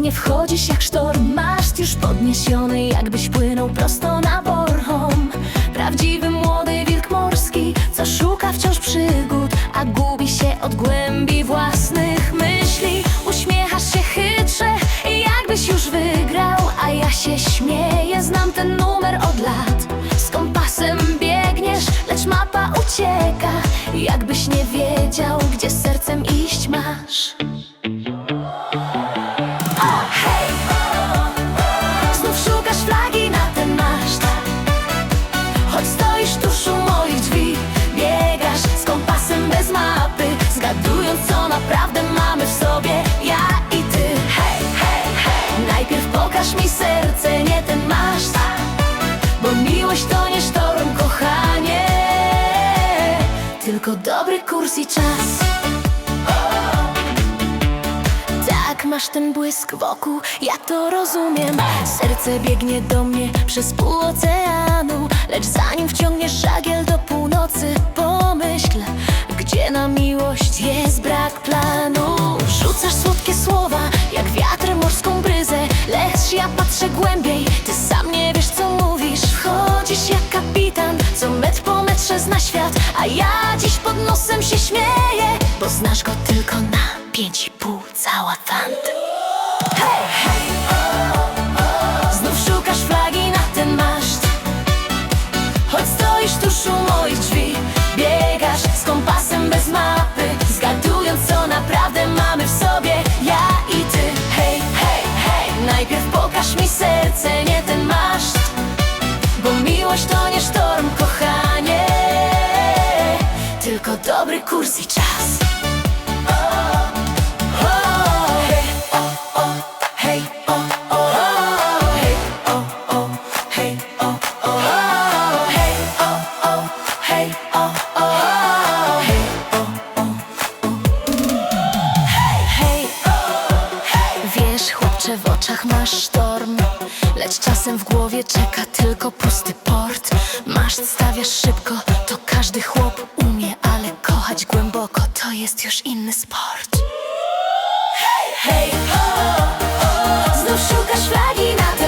nie wchodzisz jak sztorm. Masz już podniesiony jakbyś płynął prosto na Bornholm Prawdziwy młody wilk morski Co szuka wciąż przygód A gubi się od głębi własnych myśli. Uśmiechasz się chytrze jakbyś już wygrał A ja się śmieję, znam ten numer od lat. Z kompasem biegniesz, lecz mapa ucieka. Jakbyś nie wiedział, gdzie sercem iść masz Miłość to nie sztorm, kochanie. Tylko dobry kurs i czas. Tak, masz ten błysk wokół, ja to rozumiem. Serce biegnie do mnie przez pół oceanu Lecz zanim wciągniesz żagiel do północy Pomyśl, gdzie na miłość jest brak planu. Rzucasz słodkie słowa, jak wiatr morską bryzę Lecz ja patrzę głębiej, świat A ja dziś pod nosem się śmieję Bo znasz go tylko na pięć i pół, cała fant. Hej, hej, znów szukasz flagi na ten maszt. Choć stoisz tuż u moich drzwi Biegasz z kompasem bez mapy Zgadując co naprawdę mamy w sobie Ja i ty, hej, hej, hej Najpierw pokaż mi serce, nie ten maszt Bo miłość to nie sztorm, kochanie. Tylko dobry kurs i czas. Wiesz, chłopcze, w oczach masz sztorm Lecz czasem w głowie czeka tylko pusty port. Masz, stawiasz szybko, jest już inny sport. Hej, o, o, znów szukasz flagi na